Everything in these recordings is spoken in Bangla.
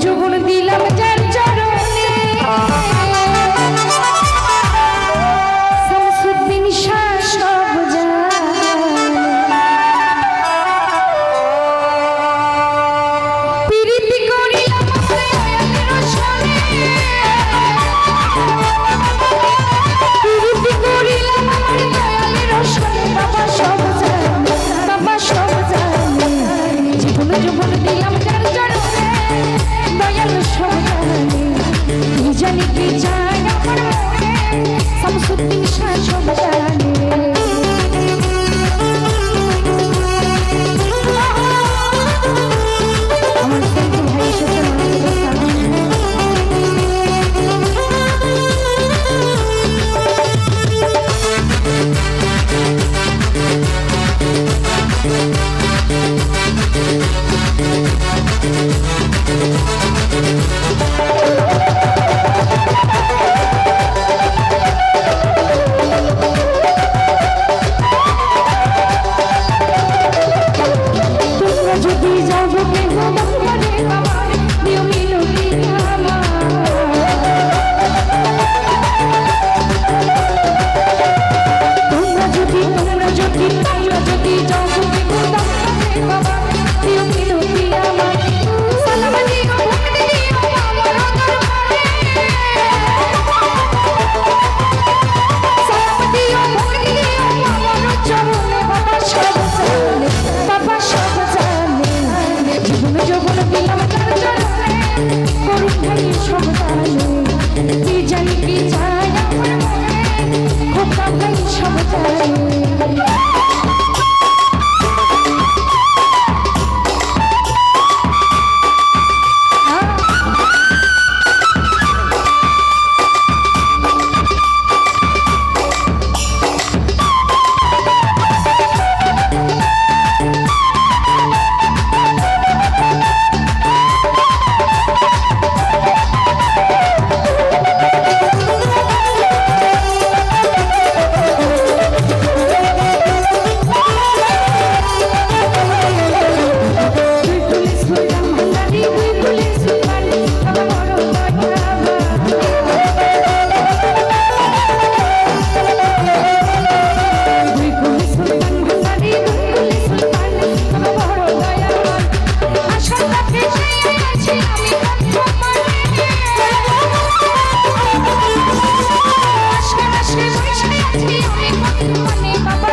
জীবন কি চায় আমার মনে, শামসুদ্দিন শাহ সব জানে Bye.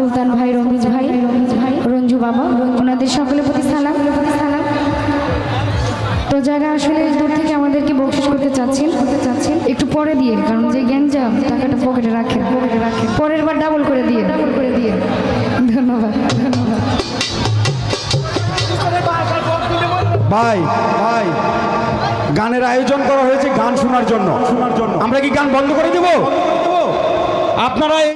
সুলতান ভাই রমিজ ভাই, রঞ্জু বাবা, ওনাদের সকলের প্রতি সালাম। সালাম তো যারা আসলে দূর থেকে আমাদেরকে বকশিস করতে চাচ্ছেন করতে চাচ্ছেন একটু পরে দিয়ে, কারণ যে গ্যাঞ্জাম, টাকাটা পকেটে রাখেন পকেটে রাখেন পরের বার ডাবল করে দিয়ে। ডাবল করে দিয়ে ধন্যবাদ ধন্যবাদ। ভাই ভাই, গানের আয়োজন করা হয়েছে গান শোনার জন্য শোনার জন্য। আমরা কি গান বন্ধ করে দেব? আপনারা